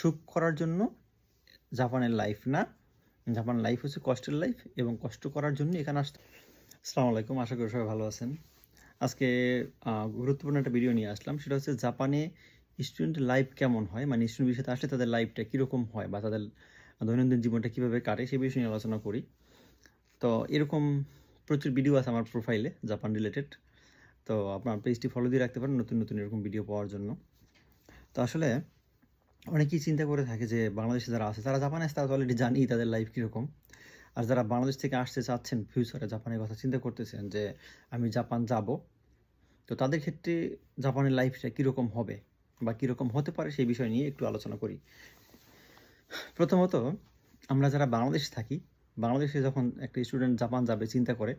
সুখ করার জন্য জাপানের লাইফ না। জাপান লাইফ হচ্ছে কষ্টের লাইফ এবং কষ্ট করার জন্য এখানে আসতে। আসসালামু আলাইকুম, আশা করি সবাই ভালো আছেন। আজকে গুরুত্বপূর্ণ একটা ভিডিও নিয়ে আসলাম। সেটা হচ্ছে জাপানে স্টুডেন্ট লাইফ কেমন হয়? মানে স্টুডেন্ট বিষয়তে আসলে তাদের লাইফটা কীরকম হয় বা তাদের দৈনন্দিন জীবনটা কীভাবে কাটে সেই বিষয়ে নিয়ে আলোচনা করি। তো এরকম প্রচুর ভিডিও আছে আমার প্রোফাইলে জাপান রিলেটেড তো আপনার পেজটি ফলো দিয়ে রাখতে পারেন, নতুন নতুন এরকম ভিডিও পাওয়ার জন্য। তো আসলে অনেকেই চিন্তা করে থাকে যে বাংলাদেশে যারা আছে, তারা জাপানে আসে তারা তো অলরেডি জানি তাদের লাইফ কীরকম। আর যারা বাংলাদেশ থেকে আসতে চাচ্ছেন ফিউচারে জাপানের কথা চিন্তা করতেছেন যে আমি জাপান যাব, তো তাদের ক্ষেত্রে জাপানের লাইফটা কীরকম হবে বা কীরকম হতে পারে সেই বিষয় নিয়ে একটু আলোচনা করি। প্রথমত, আমরা যারা বাংলাদেশে থাকি, বাংলাদেশে যখন একটা স্টুডেন্ট জাপান যাবে, চিন্তা করে,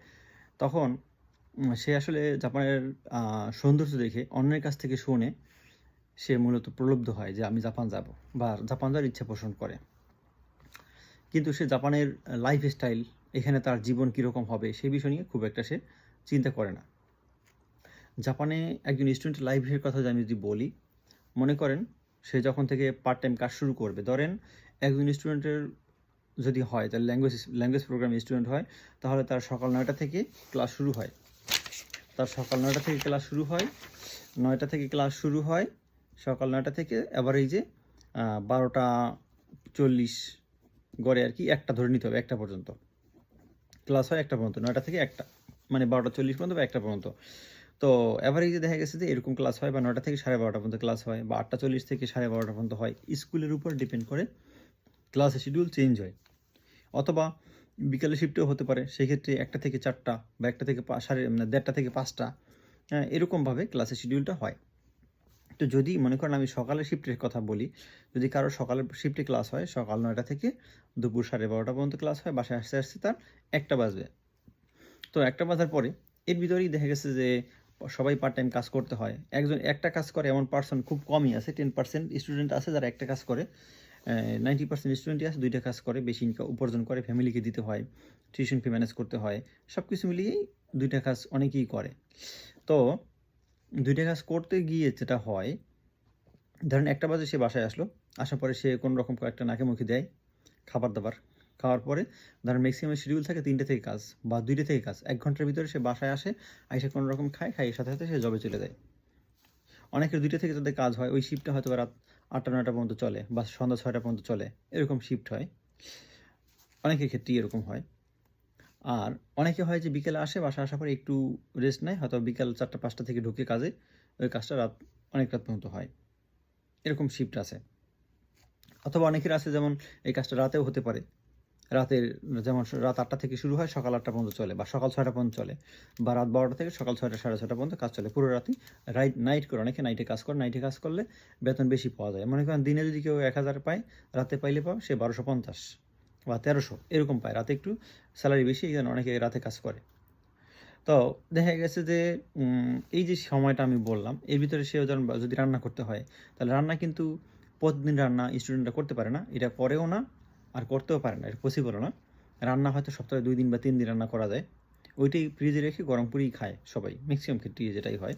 তখন সে আসলে জাপানের সৌন্দর্য দেখে অন্যের কাছ থেকে শুনে সে মূলত প্রলুব্ধ হয় যে আমি জাপান যাব বা জাপান যাওয়ার ইচ্ছা পোষণ করে। কিন্তু সে জাপানের লাইফ স্টাইল এখানে তার জীবন কীরকম হবে, সেই বিষয় নিয়ে খুব একটা সে চিন্তা করে না। জাপানে একজন স্টুডেন্ট লাইফের কথা আমি যদি বলি, মনে করেন সে যখন থেকে পার্ট টাইম কাজ শুরু করবে, ধরেন একজন স্টুডেন্টের যদি হয় তার ল্যাঙ্গুয়েজ ল্যাঙ্গুয়েজ প্রোগ্রাম স্টুডেন্ট হয়, তাহলে তার সকাল নয়টা থেকে ক্লাস শুরু হয়। তার সকাল নয়টা থেকে ক্লাস শুরু হয়, নয়টা থেকে ক্লাস শুরু হয় সকাল নয়টা থেকে অ্যাভারেজে বারোটা চল্লিশ গড়ে আর কি একটা ধরে নিতে হবে, একটা পর্যন্ত। ক্লাস হয় একটা পর্যন্ত, নয়টা থেকে একটা মানে বারোটা চল্লিশ পর্যন্ত বা একটা পর্যন্ত। তো অ্যাভারেজে দেখা গেছে যে এরকম ক্লাস হয় বা নয়টা থেকে সাড়ে বারোটা পর্যন্ত ক্লাস হয় বা আটটা চল্লিশ থেকে সাড়ে বারোটা পর্যন্ত হয়, স্কুলের উপর ডিপেন্ড করে ক্লাসের শিডিউল চেঞ্জ হয়। অথবা বিকালে শিফটেও হতে পারে, সেক্ষেত্রে একটা থেকে চারটা বা একটা থেকে সাড়ে মানে দেড়টা থেকে পাঁচটা হ্যাঁ এরকমভাবে ক্লাসের শিডিউলটা হয়। তো যদি, মনে করেন আমি সকালের শিফটের কথা বলি, যদি কারও সকালের শিফটে ক্লাস হয়, সকাল নয়টা থেকে দুপুর সাড়ে বারোটা পর্যন্ত ক্লাস হয়, বাসায় আসতে আসতে তার একটা বাজবে। তো একটা বাজার পরে এর ভিতরেই দেখা গেছে যে, সবাই পার্ট টাইম কাজ করতে হয়। একজন, একটা কাজ করে এমন পার্সন খুব কমই আছে টেন পার্সেন্ট স্টুডেন্ট আছে যারা একটা কাজ করে নাইনটি পার্সেন্ট স্টুডেন্টই আছে, দুইটা কাজ করে, বেশি ইনকাম উপার্জন করে ফ্যামিলিকে দিতে হয় টিউশন ফি ম্যানেজ করতে হয় সব কিছু মিলিয়েই দুইটা কাজ অনেকেই করে। তো দুইটা কাজ করতে গিয়ে যেটা হয়, ধরেন একটা বাজে সে বাসায় আসলো, আসার পরে সে কোনো রকম কয়েকটা নাকে মুখে দেয়, খাবার দাবার, খাওয়ার পরে ধরেন ম্যাক্সিমাম শিডিউল থাকে তিনটে থেকে কাজ বা দুইটা থেকে কাজ। এক ঘণ্টার ভিতরে সে বাসায় আসে, আইসে কোনো রকম খায় খাই সাথে সাথে সে জবে চলে যায়। অনেকের দুইটা থেকে তাদের কাজ হয়, ওই শিফটটা হয়তো রাত আটটা, নয়টা পর্যন্ত চলে বা সন্ধ্যা ছয়টা পর্যন্ত চলে, এরকম শিফট হয়। অনেকের ক্ষেত্রেই এরকম হয়। আর অনেকে হয় যে বিকেলে আসে বাসা আসার পরে একটু রেস্ট নেয়, হয়তো বিকাল চারটা, পাঁচটা থেকে ঢুকে কাজে, ওই কাজটা রাত অনেক রাত পর্যন্ত হয়। এরকম শিফট আছে। অথবা অনেকের আছে যেমন এই কাজটা রাতেও হতে পারে। রাতের যেমন রাত আটটা থেকে শুরু হয়, সকাল আটটা পর্যন্ত চলে বা সকাল ছয়টা পর্যন্ত চলে বা রাত বারোটা থেকে সকাল ছয়টা, সাড়ে ছটা পর্যন্ত কাজ চলে। পুরো রাতই রাইট নাইট করে অনেকে নাইটে কাজ করে নাইটে কাজ করলে বেতন বেশি পাওয়া যায়। মনে করেন দিনে যদি কেউ এক হাজার পায়, রাতে পাইলে পাও, সে বারোশো পঞ্চাশ। বা তেরোশো, এরকম পায়। রাতে একটু স্যালারি বেশি, এই জন্য অনেকে রাতে কাজ করে। তো দেখা গেছে যে এই যে সময়টা আমি বললাম, এর ভিতরে সে যেমন যদি রান্না করতে হয়, তাহলে রান্না কিন্তু প্রতিদিন রান্না স্টুডেন্টরা করতে পারে না। এটা করেও না, আর করতেও পারে না। এটা পসিবলও না। রান্না হয়তো সপ্তাহে দুই দিন বা তিন দিন রান্না করা যায়। ওইটাই ফ্রিজে রেখে গরম করেই খায় সবাই ম্যাক্সিমাম ক্ষেত্রে যেটাই হয়।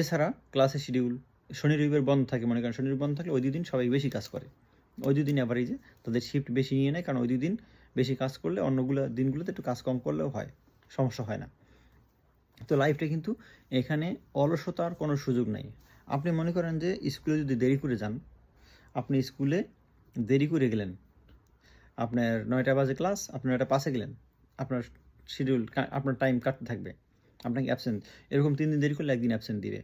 এছাড়া ক্লাসের শিডিউল শনি রবিবার বন্ধ থাকে, মনে করেন শনি রবিবার বন্ধ থাকলে ওই দুই দিন সবাই বেশি কাজ করে। ওই দুই দিন অ্যাভারেজে তাদের শিফট বেশি নিয়ে নেয়, কারণ ওই দুই দিন বেশি কাজ করলে অন্যগুলো দিনগুলোতে একটু কাজ কম করলেও হয়, সমস্যা হয় না। তো লাইফটা কিন্তু এখানে অলসতার কোনো সুযোগ নেই। আপনি মনে করেন যে স্কুলে যদি দেরি করে যান, আপনি স্কুলে দেরি করে গেলেন, আপনার নয়টা বাজে ক্লাস আপনি নয়টা পাশে গেলেন, আপনার শিডিউল আপনার টাইম কাটতে থাকবে, আপনাকে অ্যাবসেন্ট এরকম তিন দিন দেরি করলে একদিন অ্যাবসেন্ট দিবে।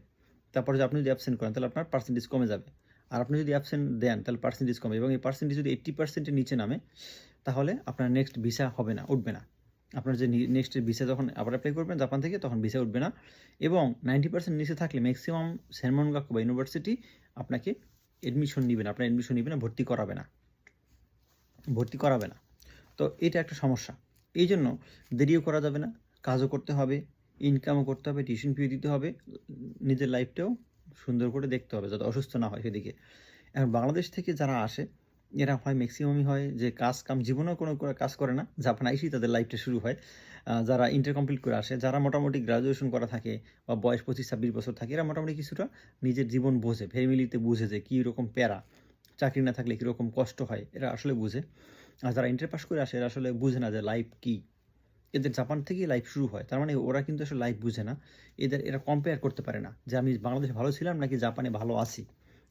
তারপরে যদি আপনি যদি অ্যাবসেন্ট করেন, তাহলে আপনার পার্সেন্টেজ কমে যাবে। আর আপনি যদি অ্যাবসেন্ট দেন, তাহলে পার্সেন্টেজ কমে এবং এই পার্সেন্টেজ যদি এইট্টি পার্সেন্টের নিচে নামে, তাহলে আপনার নেক্সট ভিসা হবে না, উঠবে না। আপনার যে নেক্সট ভিসা যখন আবার অ্যাপ্লাই করবেন জাপান থেকে, তখন ভিসা উঠবে না এবং নাইনটি পার্সেন্ট নিচে থাকলে ম্যাক্সিমাম সেনমন গাকু বা ইউনিভার্সিটি আপনাকে এডমিশন নিবে না, আপনার এডমিশন নিবে না, ভর্তি করাবে না। ভর্তি করাবে না। তো এটা একটা সমস্যা। এই জন্য দেরিও করা যাবে না, কাজও করতে হবে ইনকামও করতে হবে টিউশন ফি দিতে হবে, নিজের লাইফটাও সুন্দর করে দেখতে হবে যাতে অসুস্থ না হয় সেদিকে। এখন বাংলাদেশ থেকে যারা আসে, এরা হয় ম্যাক্সিমামই হয় যে কাজ কাম জীবনেও কোনো কাজ করে না। জাপান আইসেই তাদের লাইফটা শুরু হয়। যারা ইন্টার কমপ্লিট করে আসে, যারা মোটামুটি গ্রাজুয়েশন করা থাকে বা বয়স পঁচিশ, ছাব্বিশ বছর থাকে, এরা মোটামুটি কিছুটা নিজের জীবন বোঝে। ফ্যামিলিতে বুঝে যে কী রকম প্যারা, চাকরি না থাকলে কীরকম কষ্ট হয়, এরা আসলে বুঝে। আর যারা ইন্টার পাস করে আসে, এরা আসলে বুঝে না যে লাইফ কী। এদের জাপান থেকেই লাইফ শুরু হয়। তার মানে ওরা কিন্তু আসলে লাইফ বুঝে না। এদের, এরা কম্পেয়ার করতে পারে না যে আমি বাংলাদেশে ভালো ছিলাম নাকি জাপানে ভালো আছি।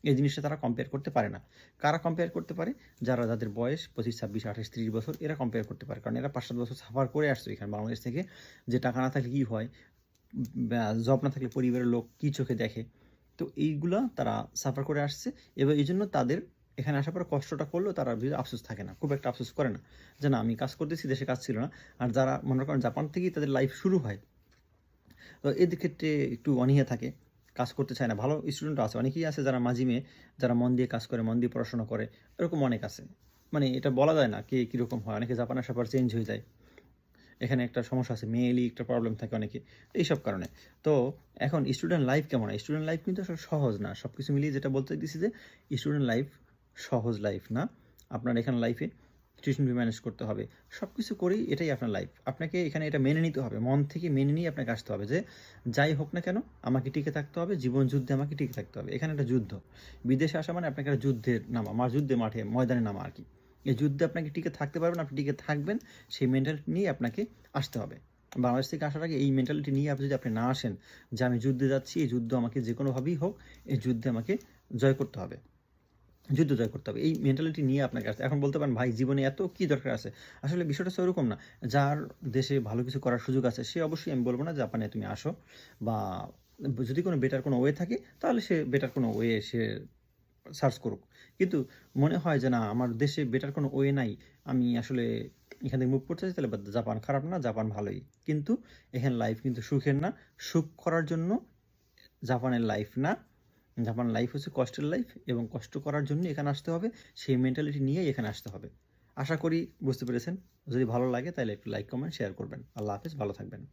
এই জিনিসটা তারা কম্পেয়ার করতে পারে না। কারা কম্পেয়ার করতে পারে? যারা, যাদের বয়স পঁচিশ, ছাব্বিশ, আঠাশ, ত্রিশ বছর, এরা কম্পেয়ার করতে পারে। কারণ এরা পাঁচ, সাত বছর সাফার করে আসছে এখানে বাংলাদেশ থেকে। যে টাকা না থাকলে কী হয়? জব না থাকলে পরিবারের লোক কী চোখে দেখে? তো এইগুলা তারা সাফার করে আসছে। এবং এই জন্য তাদের এখানে আসার পর কষ্টটা করলেও তারা আফসোস থাকে না, খুব একটা আফসোস করে না যে না, আমি কাজ করতেছি, দেশে কাজ ছিল না। আর যারা, মনে করেন জাপান থেকেই তাদের লাইফ শুরু হয়, তো এদের ক্ষেত্রে একটু অনীহা থাকে, কাজ করতে চায় না। ভালো স্টুডেন্ট আছে, অনেকেই আছে যারা মাঝিমে যারা মন দিয়ে কাজ করে, মন দিয়ে পড়াশোনা করে, এরকম অনেক আছে। মানে এটা বলা যায় না কে কীরকম হয়, অনেকে জাপান আসার পর চেঞ্জ হয়ে যায়। এখানে একটা সমস্যা আছে মেয়েলি একটা প্রবলেম থাকে অনেকে, এইসব কারণে। তো এখন স্টুডেন্ট লাইফ কেমন? হয় স্টুডেন্ট লাইফ কিন্তু সহজ না সব কিছু মিলিয়ে যেটা বলতে দিচ্ছি যে স্টুডেন্ট লাইফ সহজ লাইফ না? আপনার এখানে লাইফে টিউশন ফি ম্যানেজ করতে হবে। সব কিছু করেই এটাই আপনার লাইফ আপনাকে এখানে এটা মেনে নিতে হবে। মন থেকে মেনে নিয়ে আপনাকে আসতে হবে যে, যাই হোক না কেন, আমাকে টিকে থাকতে হবে, জীবন যুদ্ধে আমাকে টিকে থাকতে হবে। এখানে একটা যুদ্ধ। বিদেশে আসা মানে আপনাকে একটা যুদ্ধের নামা আমার যুদ্ধে মাঠে, ময়দানে নামা আর কি। এই যুদ্ধে আপনাকে টিকে থাকতে পারবেন, আপনি টিকে থাকবেন, সেই মেন্টালিটি নিয়ে আপনাকে আসতে হবে। বাংলাদেশ থেকে আসার আগে এই মেন্টালিটি নিয়ে আপনি যদি আপনি না আসেন যে, আমি যুদ্ধে যাচ্ছি, এই যুদ্ধ আমাকে যে কোনোভাবেই হোক, এই যুদ্ধে আমাকে জয় করতে হবে। যুদ্ধ জয় করতে হবে। এই মেন্টালিটি নিয়ে আপনাকে আসতে এখন বলতে পারেন, ভাই, জীবনে এত কি দরকার আছে? আসলে বিষয়টা তো ওরকম না। যার দেশে ভালো কিছু করার সুযোগ আছে, সে অবশ্যই আমি বলব না, জাপানে তুমি আসো। বা যদি কোনো বেটার কোনো ওয়ে থাকে, তাহলে সে বেটার কোনো ওয়ে সে সার্চ করুক। কিন্তু মনে হয় যে, না, আমার দেশে বেটার কোনো ওয়ে নাই। আমি আসলে এখান থেকে মুভ করতে চাই, তাহলে জাপান খারাপ না, জাপান ভালোই। কিন্তু এখানে লাইফ কিন্তু সুখের না। সুখ করার জন্য জাপানের লাইফ না। জাপান লাইফ হচ্ছে কষ্টের লাইফ এবং কষ্ট করার জন্য এখানে আসতে হবে, সেই মেন্টালিটি নিয়েই এখানে আসতে হবে। আশা করি বুঝতে পেরেছেন। যদি ভালো লাগে তাহলে একটু লাইক কমেন্ট শেয়ার করবেন। আল্লাহ হাফেজ, ভালো থাকবেন।